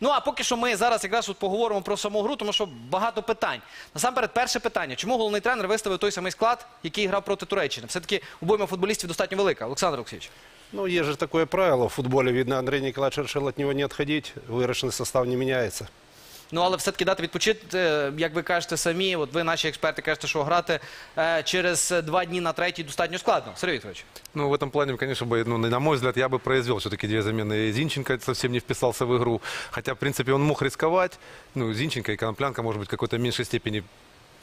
Ну а поки що ми зараз якраз от поговоримо про саму гру, тому що багато питань. Насамперед, перше питання: чому головний тренер виставив той самий склад, який грав проти Туреччини? Все-таки обойма футболістів достатньо велика. Олександр Олексійович. Ну, есть же такое правило в футболе. Видно, Андрей Николаевич решил от него не отходить. Вырученный состав не меняется. Ну, але все-таки дати відпочити, е, як ви кажете самі, от ви, наші експерти, кажете, що грати е, через два дні на третій достатньо складно. Сергій Вікторович. Ну, в этом плане, конечно, бы, ну, на мой взгляд, я бы произвел все-таки две замены. Зинченко совсем не вписался в игру. Хотя, в принципе, он мог рисковать. Ну, Зинченко и Коноплянка, может быть, в какой-то меньшей степени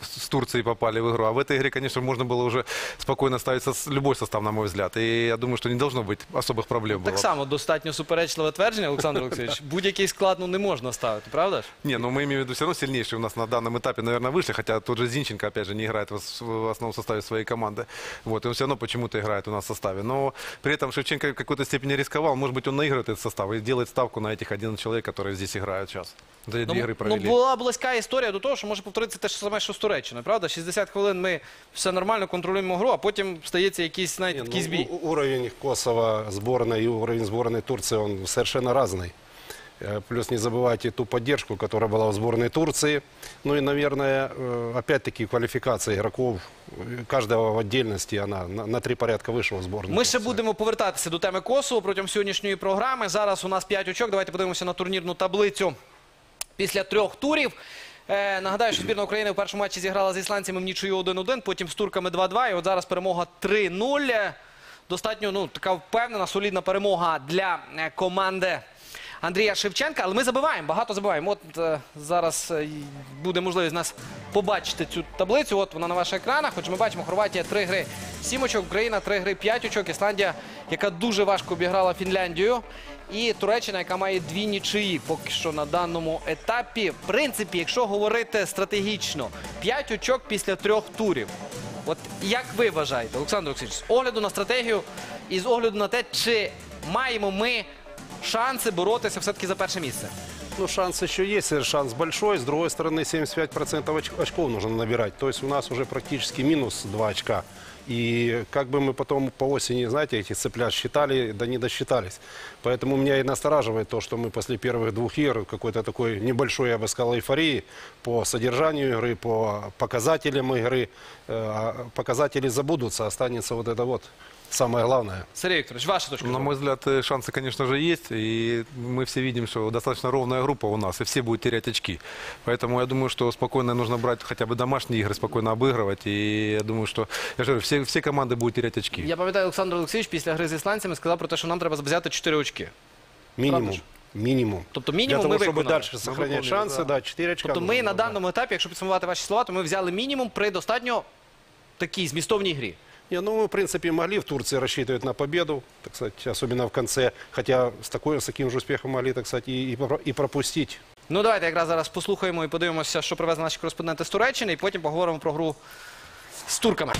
с с Турции попали в игру. А в этой игре, конечно, можно было уже спокойно ставить сос- любой состав, на мой взгляд. И я думаю, что не должно быть особых проблем. Так было. само достатньо суперечливе твердження, Олександр Олексійович. Будь-який склад ну, не можна ставити, правда ж? Не, ну мы имеем в виду все равно сильнейшие у нас на данном этапе, наверное, вышли, хотя тот же Зинченко, опять же, не играет в, ос- в основном составе своей команды. Вот, и он все равно почему-то играет у нас в составе. Но при этом Шевченко в какой-то степени рисковал. Может быть, он наигрывает этот состав и делает ставку на этих 11 человек, которые здесь играют сейчас. За эти Ну, две игры ну, провели. була близька історія до того, що може повторитися те ж саме, що з Туреччиною, правда? 60 хвилин ми все нормально контролюємо гру, а потім стається якийсь навіть Не, такий ну, збій. у- уровень Косово сборной и уровень сборной Турции, он совершенно разный. Э, Плюс не забывайте ту поддержку, которая была в сборной Турции. Ну и, наверное, э, опять-таки квалификация игроков, э, каждого в отдельности, она на, на три порядка выше в сборной. Ми ще Турции. будемо повертатися до теми Косово протягом сьогоднішньої програми. Зараз у нас 5 очок. Давайте подивимося на турнірну таблицю після трьох турів. Е, нагадаю, що збірна України в першому матчі зіграла з ісландцями в нічию 1-1, потім з турками 2-2. І от зараз перемога 3-0. Е, Достатньо ну, така впевнена, солідна перемога для е, команди Андрія Шевченка. Але ми забиваємо, багато забиваємо. От е, зараз е, буде можливість нас побачити цю таблицю. От вона на ваших екранах. Хоч ми бачимо, Хорватія 3 гри 7 очок, Україна 3 гри 5 очок, Ісландія, яка дуже важко обіграла Фінляндію. І Туреччина, яка має дві нічиї поки що на даному етапі. В принципі, якщо говорити стратегічно, 5 очок після трьох турів. От як ви вважаєте, Олександр Олексійович, з огляду на стратегію і з огляду на те, чи маємо ми шанси боротися все-таки за перше місце? Ну, шанс еще есть, шанс большой. С другой стороны, 75% оч- очков нужно набирать. То есть у нас уже практически минус 2 очка. И как бы мы потом по осени, знаете, этих цыплят считали, да не досчитались. Поэтому меня и настораживает то, что мы после первых двух игр какой-то такой небольшой, я бы сказал, эйфории по содержанию игры, по показателям игры. Э, а Показатели забудутся, останется вот это вот самое главное. Сергій Вікторович, ваша точка На зору? мой взгляд, э, шансы, конечно же, есть. И мы все видим, что достаточно ровная группа у нас, и все будут терять очки. Поэтому я думаю, что спокойно нужно брать хотя бы домашние игры, спокойно обыгрывать. И я думаю, что, я же говорю, все, все команды будут терять очки. Я пам'ятаю, Олександр Олексійович після гри з ісландцями сказав про те, що нам треба взяти 4 очки. Минимум. ж? Минимум. Тобто Для мінімум того, ми чтобы виконали. дальше сохранять выполнили, шансы, да. да, 4 очка. Тобто ми нужно на набрать. даному етапі, якщо підсумувати ваші слова, то ми взяли мінімум при достатньо такій змістовній грі. Не, ну, в принципе, могли в Турции рассчитывать на победу, так сказать, особенно в конце. Хотя с, такой, с таким же успехом могли, так сказать, и и пропустить. Ну давайте якраз зараз послухаємо і подивимося, що привезли наші кореспонденти з Туреччини, і потім поговоримо про гру з турками.